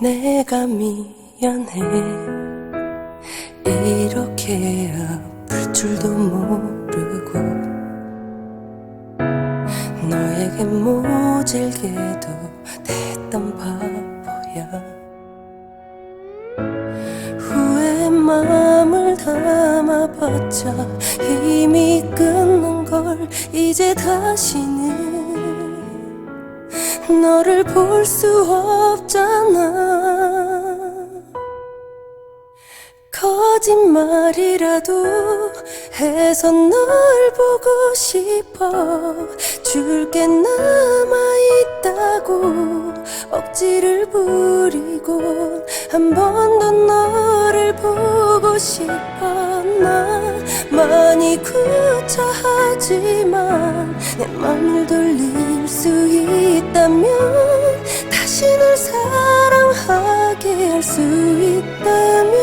내가 미안해. 이렇게 아플 줄도 모르고 너에게 모질게도 됐던 바보야. 후회의 마음을 담아봤자 이미 끝난 걸 이제 다시는 너를 볼 수 없잖아. 거짓말이라도 해서 널 보고 싶어. 줄게 남아있다고 억지를 부리고 한 번 더 너를 보고 싶어. 나 많이 구차하지만 내 맘을 돌릴 수 있 다면 다시 널 사랑하게 할 수 있다면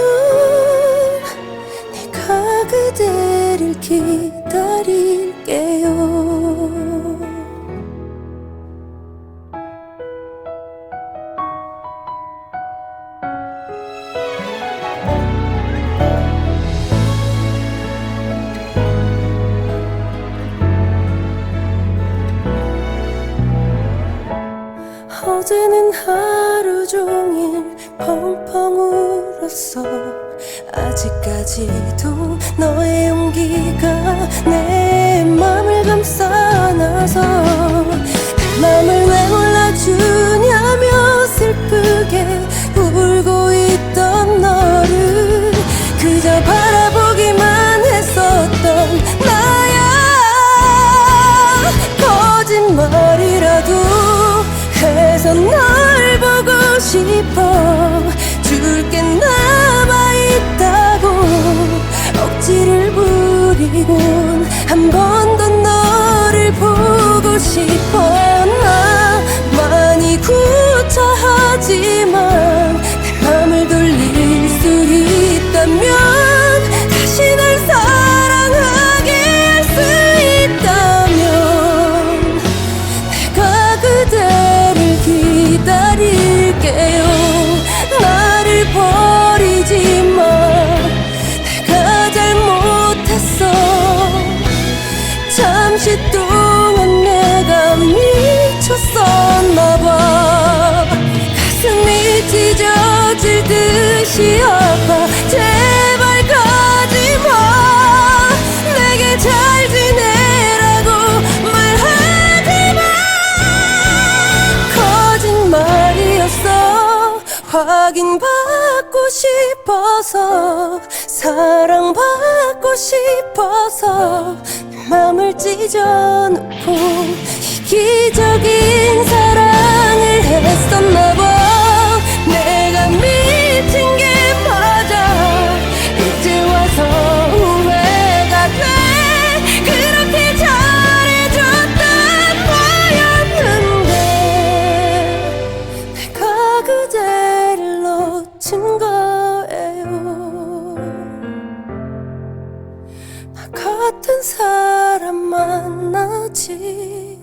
어제는 하루 종일 펑펑 울었어. 아직까지도 너의 용기가 내 맘을 감싸 듯이 아파. 제발 가지마. 내게 잘 지내라고 말하지마. 거짓말이었어. 확인받고 싶어서 사랑받고 싶어서 내 맘을 찢어놓고 이기적인 같은 사람 만나지